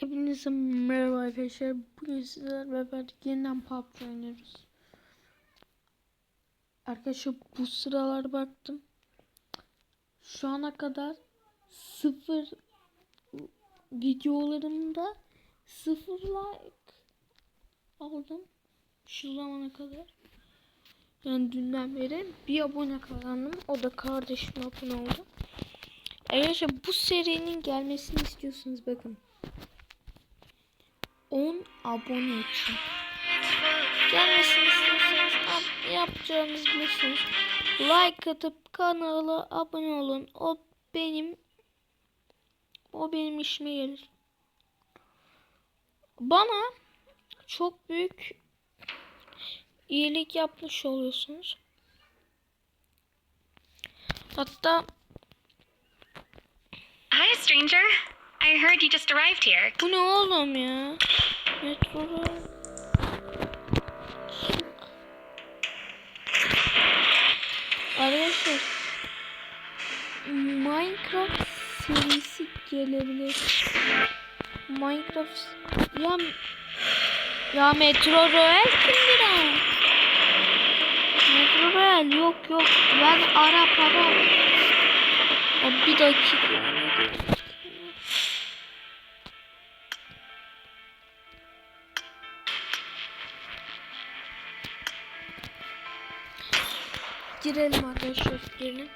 Hepinize merhaba arkadaşlar. Bugün sizlerle beraber yeniden PUBG oynuyoruz. Arkadaşlar bu sıralar baktım. Şu ana kadar sıfır videolarımda sıfır like aldım. Şu zamana kadar. Yani dünden beri bir abone kazandım. O da kardeşim abone oldu. Arkadaşlar bu serinin gelmesini istiyorsunuz bakın. 10 abone için. Gelmesini istiyorsanız yap- yapacağınızı bilirsiniz. Like atıp kanala abone olun. O benim o benim işime gelir. Bana çok büyük iyilik yapmış oluyorsunuz. Hatta Hi, stranger. I heard you just arrived here. bu ne oğlum ya? Metroda Arkadaşlar Minecraft serisi gelebilir. Minecraft ya ya Metro Royal kimdir ha? Metro Royal yok yok ben Arap Arap. Ya bir dakika. Girelim arkadaşlar girelim.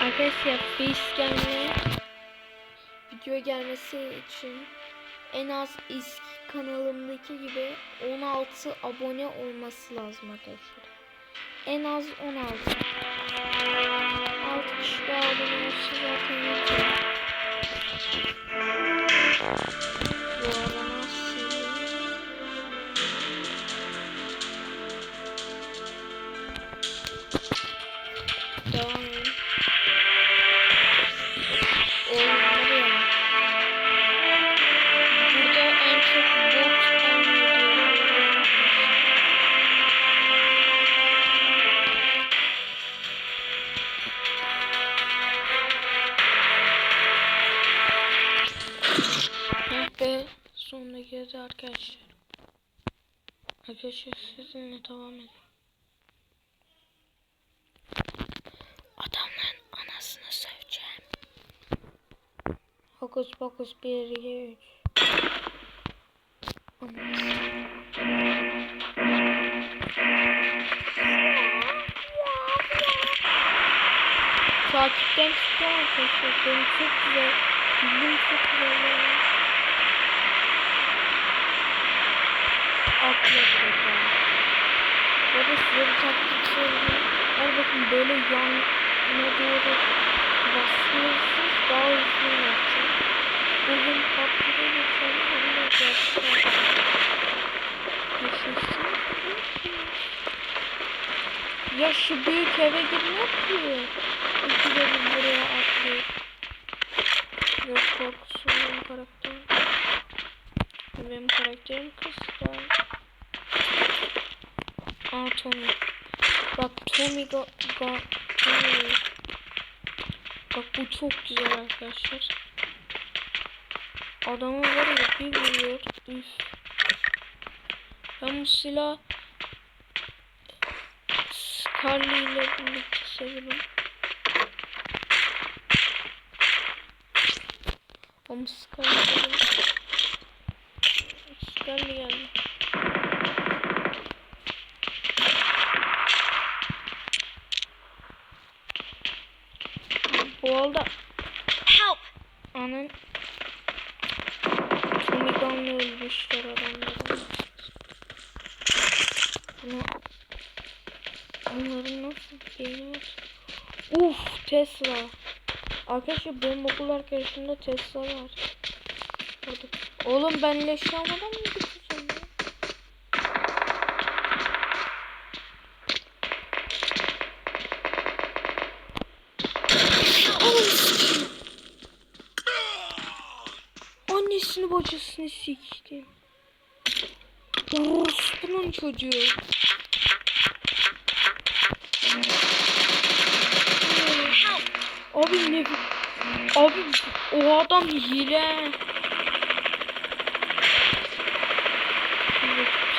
Arkadaşlar face gelmeye video gelmesi için en az eski kanalımdaki gibi 16 abone olması lazım arkadaşlar. En az 16. 6 kişi daha abone olsa zaten yeter. Devam edelim. Adamların anasını söveceğim. Hokus pokus 1 2 3 Takipten çıktı arkadaşlar. Benim çok güzel. Bildiğim çok güzel. yani. Burada size bir taktik söyleyeyim. Her bakın böyle yanına doğru basıyorsunuz daha hızlı yapacak. Bugün PUBG'de geçelim. Onu da göstereyim. Yaşasın. Ya şu büyük eve girmiyor ki. İki de buraya atlıyor. Yok korkusu benim karakterim. Benim karakterim kız. Aa Tommy. Bak Tommy ga, ga Tommy. Bak bu çok güzel arkadaşlar. Adamı var ya bir vuruyor. Üf. Ben bu silah Scarlet ile birlikte seviyorum. Ama Scarlet Scarlet geldi. Arada Help! Anın Gun'la ölmüşler adamları. Bunu Onların nasıl var? Uf Tesla. Arkadaşlar benim okul arkadaşımda Tesla var. Oğlum ben leş almadan mı gideceğim anasını siktim. Orospunun çocuğu. Abi ne Abi o adam hile.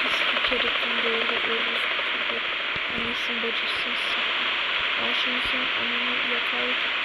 Pis bir kerefin böyle ölür. Anasını bacısını siktim. Başımızın anını yapardık.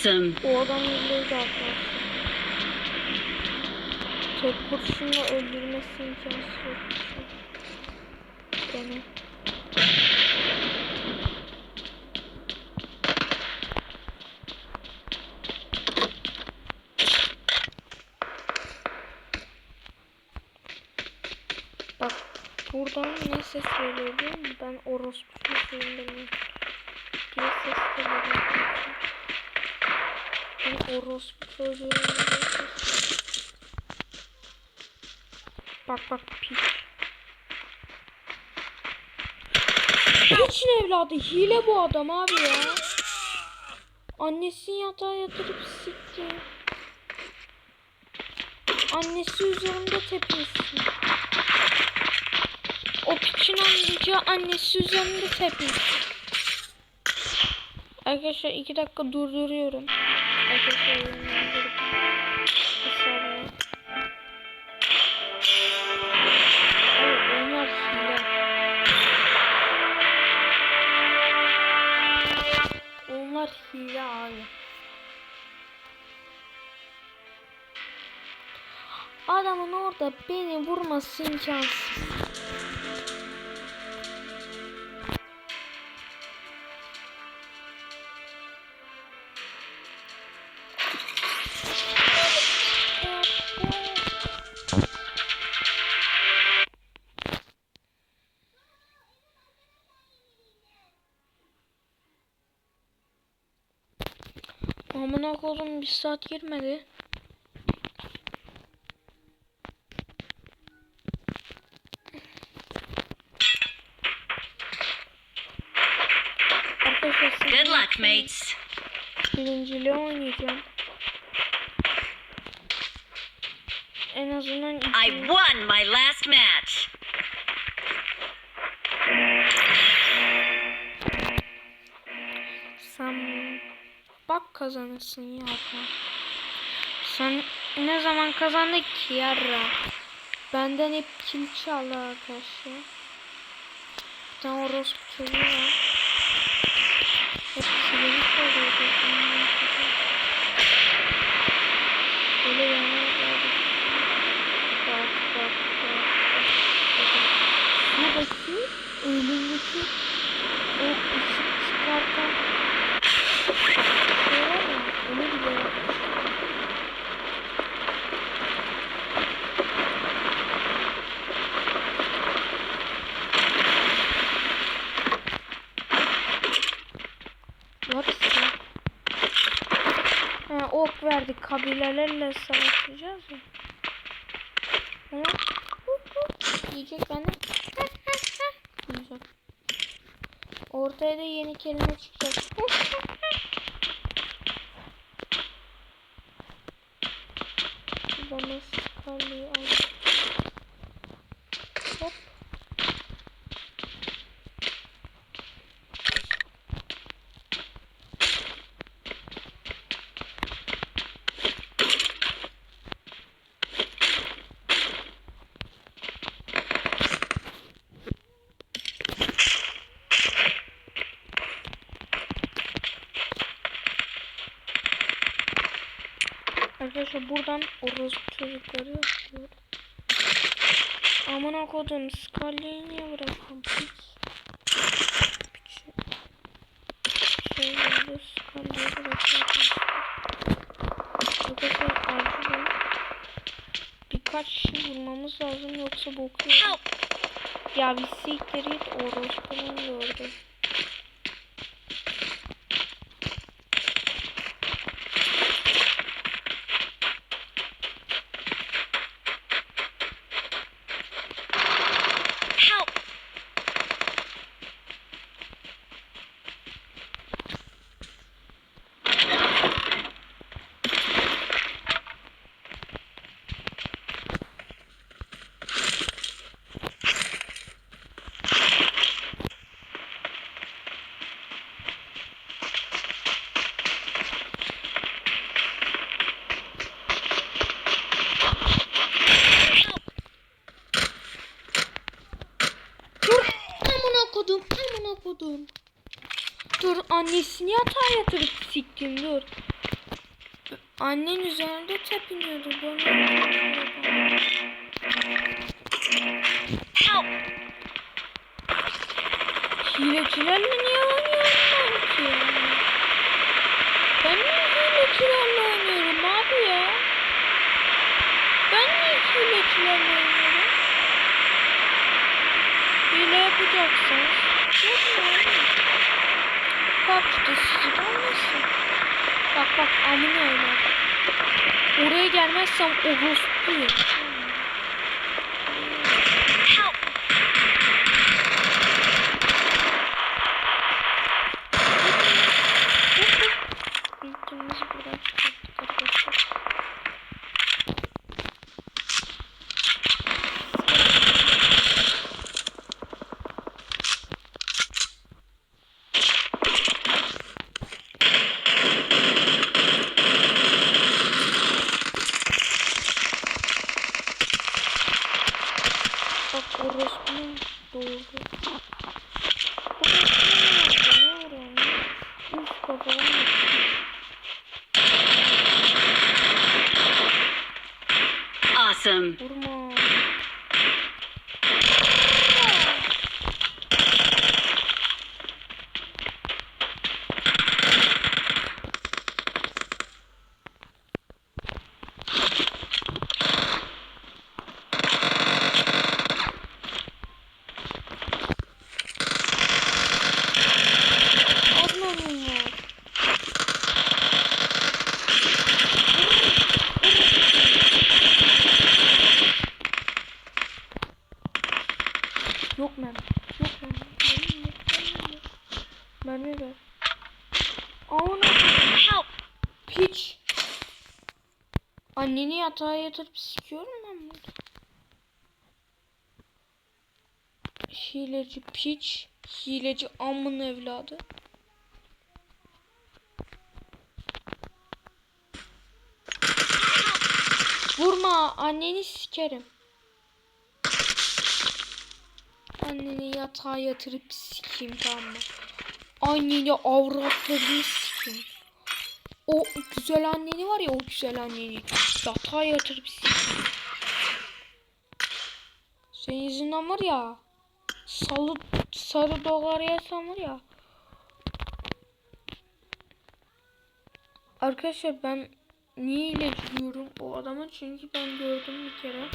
Awesome. O adam öldürdü arkadaşlar. Tek kurşunla öldürmesi imkansız yok. Gene. Bak buradan ne ses geliyor biliyor musun? Ben orospu çocuğundayım orospu ses Bak bak piç. Piçin evladı hile bu adam abi ya. Annesini yatağa yatırıp sikti. Annesi üzerimde tepinsin. O piçin amca annesi üzerinde tepinsin. Arkadaşlar iki dakika durduruyorum. Onlar hile. Abi. Adamın orada beni vurması imkansız. Amına koydum bir saat girmedi. Good luck, mates. Birinciliği oynayacağım. En azından I won my last match. Kazanırsın ya. Sen ne zaman kazandık ki yarra? Benden hep kill çaldı arkadaşlar. Bir tane orospu çocuğu. Hep killini çalıyordu. Ondan sonra Böyle yana geldi. Bak bak bak. bak. Şuradaki önündeki o ışık çıkartan şey var ya onu bile yapmış. What is that? Verdik kabilelerle savaşacağız ya. Ha? Yiyecek benden. Güzel. Ortaya da yeni kelime çıkacak. Arkadaşlar buradan orospu çocukları yapıyor. Amına kodum Scarlet'i niye bıraktım? Piç. Piç. Şey oldu Scarlet'i bıraktım. Arkadaşlar acil Birkaç kişi vurmamız lazım yoksa bokuyor. Ya bir siktir git orospunun gördü. Help! Dur amına kodum amına kodum. Dur annesini yatağa siktim dur. Annen üzerinde tepiniyordu. Bana Help! Hilecilerle niye oynuyorum ben ki? Ben niye hilecilerle oynuyorum abi ya? Ben niye hilecilerle oynuyorum? Hile yapacaksınız. Yapmayın. PUBG'de sizi olmasın. Bak bak amına öyle. Oraya gelmezsem orospuyum. Help! İlkimizi buradan çıkarttık arkadaşlar. Bak orospunun doğurdu. Orospunun ne vuruyor? Üf kafadan yapıyor. Awesome. Vurma. Atma bunu. Yok mermi. Yok mermi. Mermi yok. Mermi yok. Mermi ver. Ana Help! piç. Anneni yatağa yatırıp sikiyorum ben burada. Hileci piç. Hileci amın evladı. Vurma anneni sikerim. Anneni yatağa yatırıp sikeyim tamam mı? Anneni avratlarını sikeyim. O güzel anneni var ya o güzel anneni yatağa yatırıp. Senin yüzünden var ya salı, sarı dolar yesem var ya. Arkadaşlar ben niye iletiyorum o adamı çünkü ben gördüm bir kere.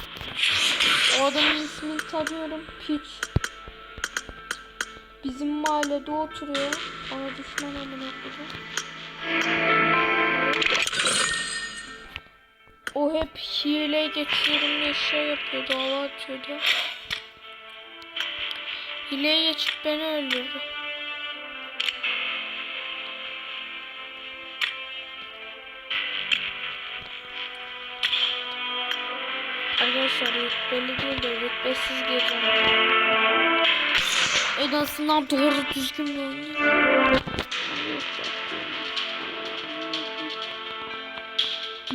O adamın ismini tanıyorum. Piç. Bizim mahallede oturuyor. Bana düşman amına koyayım. O hep hile geçiyorum diye şey yapıyordu. Hava atıyordu. Hileye geçip beni öldürdü. Arkadaşlar rütbeli değil de rütbesiz gireceğim. En azından doğru düzgün bir oyun.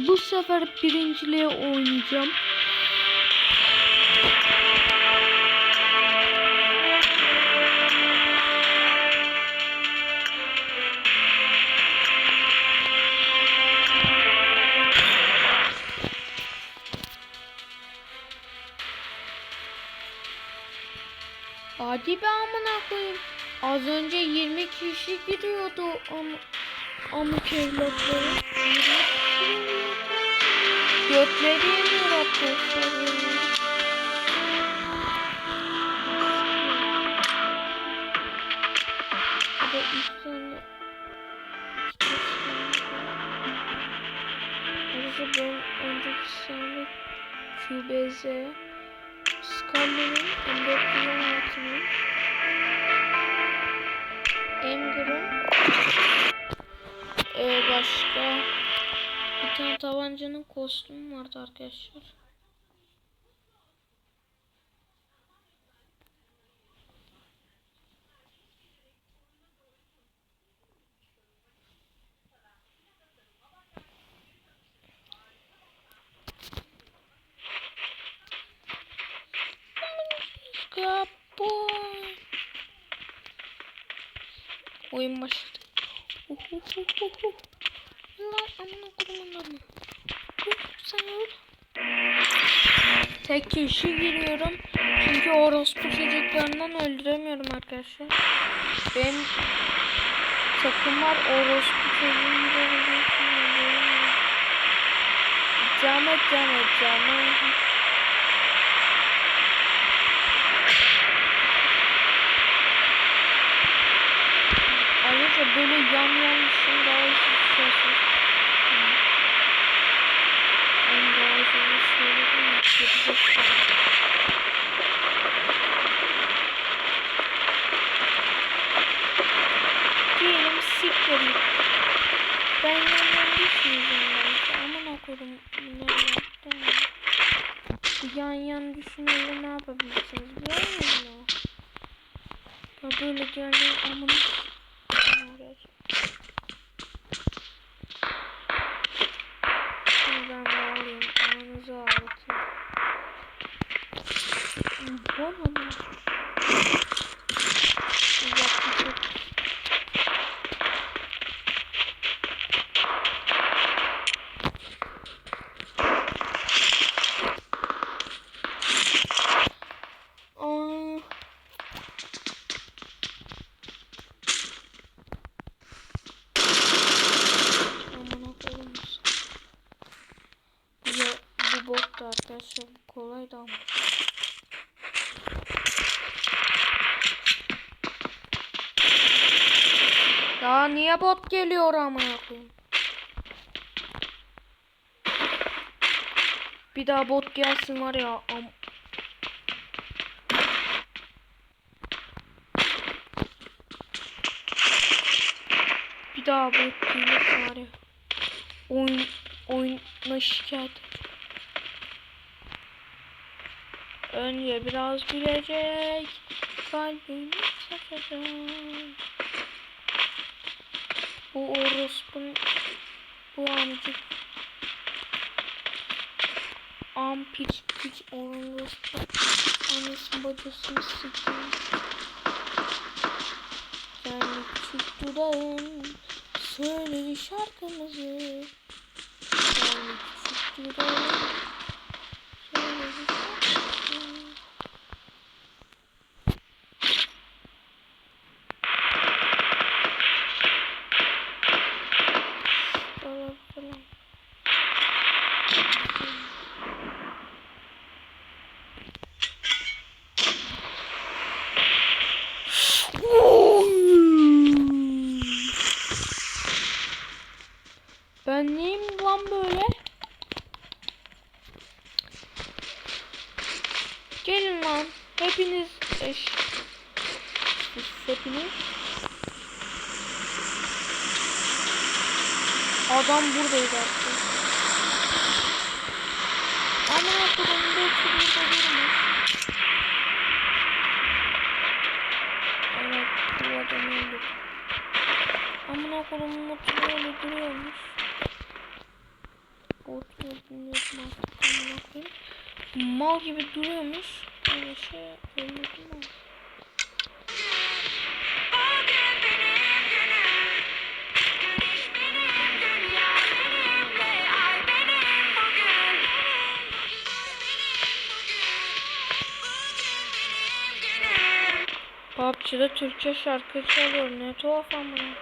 Bu sefer birinciliğe oynayacağım. Hadi be amına koyayım. Az önce 20 kişi giriyordu am amık evlatları. 20 kişi giriyordu. Götleri yemiyor arkadaşlar. ya. Bir de üç tane Ayrıca ben önceki sene QBZ Scully'nin M416'nın Enger'ın ee, başka bir tane tabancanın kostümü vardı arkadaşlar. Kapoy. Oyun başladı. Lan amına kurumundan. Sen öl. Tek kişi giriyorum. Çünkü orospu çocuklarından öldüremiyorum arkadaşlar. Benim takımlar orospu çocuğu gibi olduğu için öldüremiyorum. Came came came. Ayrıca böyle yan yanmışım daha iyi bir şey söyleyeyim. En daha iyi bir söyledim ya. Gerizekalı. Diyelim siktir. Ben yan yan düşmeyeceğim belki. Aman okudum. Bunları yaptım. Yan yan düşünmeyle ne yapabilirsiniz biliyor musunuz? Böyle geldi amına Şimdi ben de alayım. Ananızı ağlatayım. Bana ne? Yapacak. Aa. Amına koyayım. Ya bu bot da arkadaşlar bu kolay da ama. Ya niye bot geliyor amına koyayım? Bir daha bot gelsin var ya am Bir daha bot gelirse var ya. Oyun oyuna şikayet. Önce biraz gülecek. Kalbimi satacağım. Bu orospunun bu amcık am piç piç orospu annesinin bacısını sikeyim. Sen küçük dudağın söyledi şarkımızı. Sen küçük dudağın PUBG'de Türkçe şarkı çalıyor. Ne tuhaf koyayım.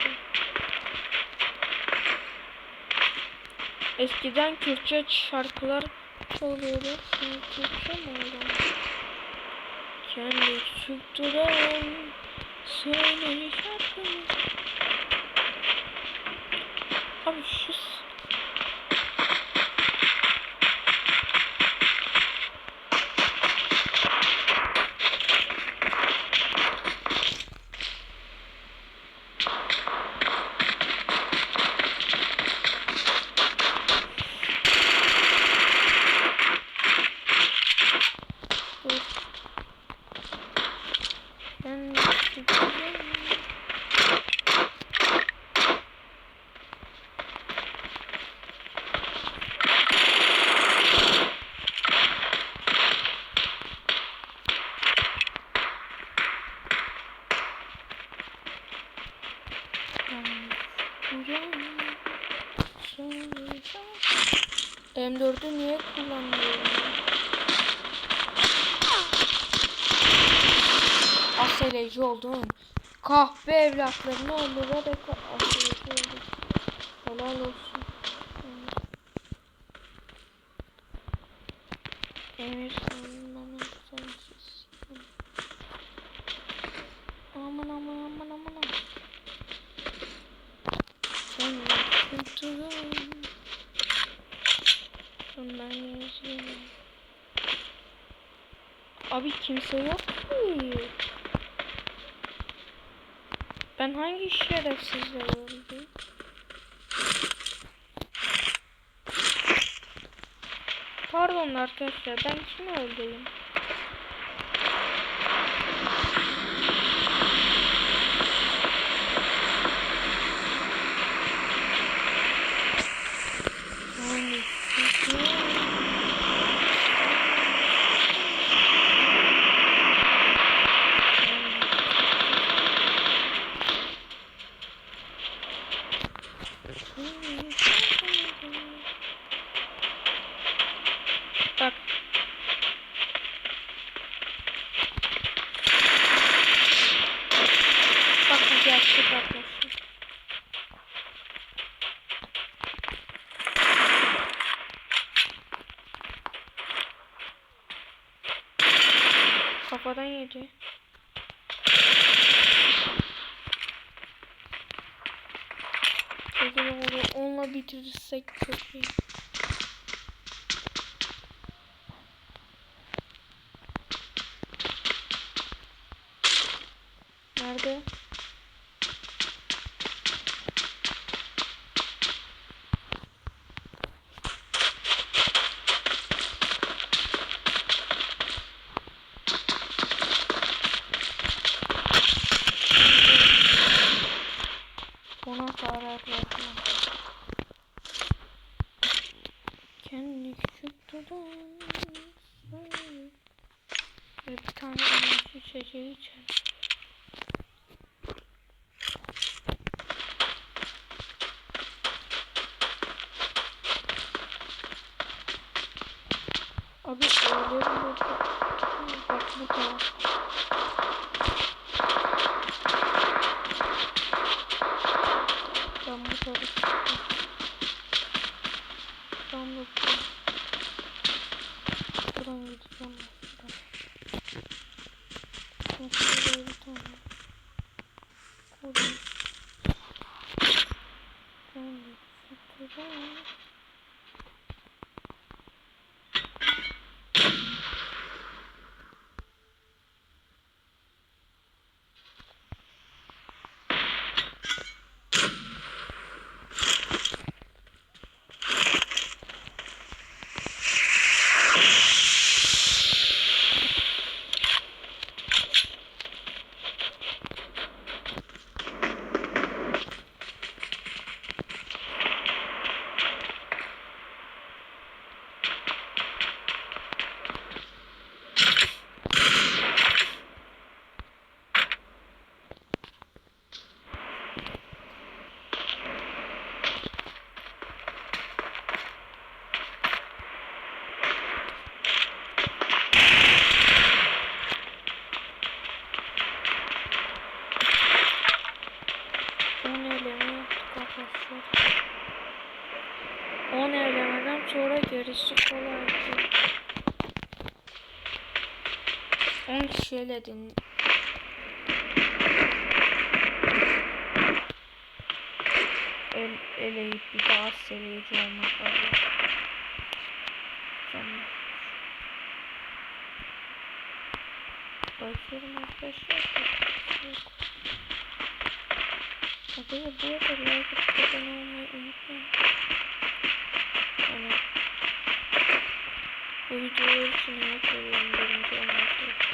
Eskiden Kürtçe şarkılar çalıyordu. Şimdi Türkçe mi oldu? Kendi tutturan söyle şarkımı. Abi şu s- Dur. Kendi tutturan M4'ü niye kullanmıyorum? Aseleci oldum. Kahve evlatlarını öldürerek aseleci oldum. Helal olsun. Emir sanmamın sensiz. Aman aman aman aman aman. Sen kültürüm. Bundan. Abi kimse yok ki. Ben hangi şerefsizle öldüm? Pardon arkadaşlar ben kimi öldüreyim? Yani, Bak. Bak gerçek arkadaşlar. Kafadan yedi. Onunla bitirirsek çok iyi. Nerede? Ona karar verdim. Kendi Ve bir tane enerji içeceği. Abi öyle bir Bak bu taraf. Ben bu taraf. Ben bu taraf. Buradan gideceğim. Buradan. Şuraya bir tane. Koyayım. Ben de şuraya. Gerisi kolaydı. 10 kişi eledin. El, eleyip bir daha seviyeci olmak lazım. Tamam. Bakıyorum arkadaşlar. Arkadaşlar bu arada like atıp abone olmayı unutmayın. Yani bu videolar için emek veriyorum birinci olmak için.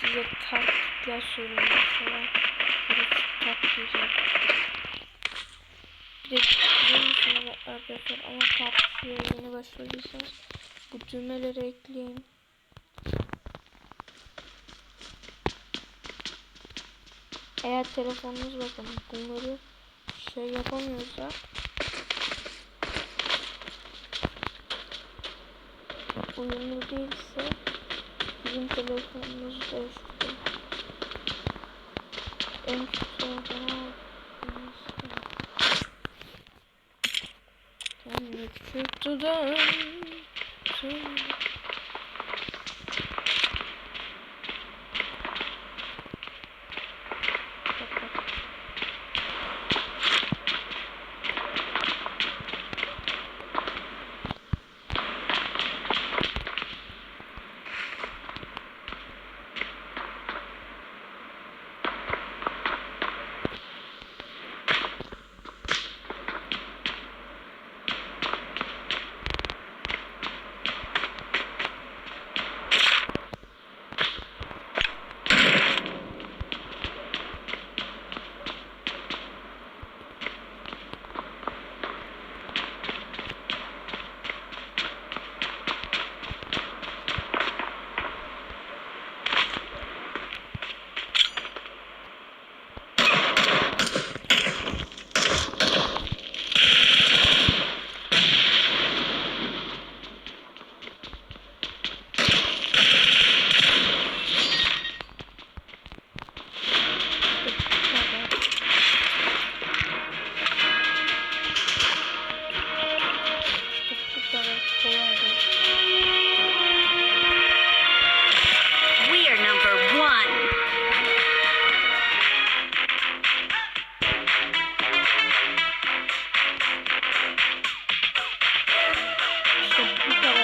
Size taktikler söylüyorum mesela. Birisi tak diyecek. Bir de biliyor arkadaşlar ama PUBG'ye yeni başladıysanız bu düğmeleri ekleyin. Eğer telefonunuz bakın bunları şey yapamıyorsa uyumlu değilse bizim telefonumuzu değiştirin. En kötü olduğunu Kendi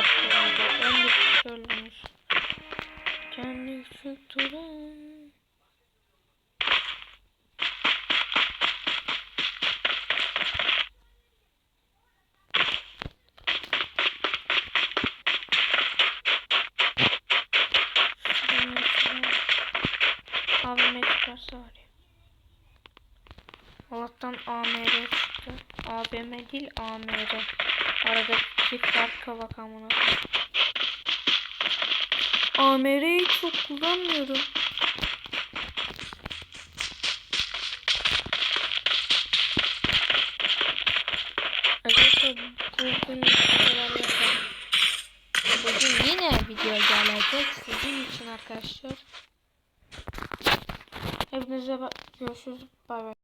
Kolaydı. Ben de söylemiş. Kendi yüksek duran. AVM çıkarsa. Allah'tan AMR çıktı. AVM değil AMR. Aradaki farka bak amına. AMR'yi çok kullanmıyorum. Arkadaşlar bugün bu kadar yeter. Bugün yine video gelecek sizin için arkadaşlar. Hepinize görüşürüz. Bay bay.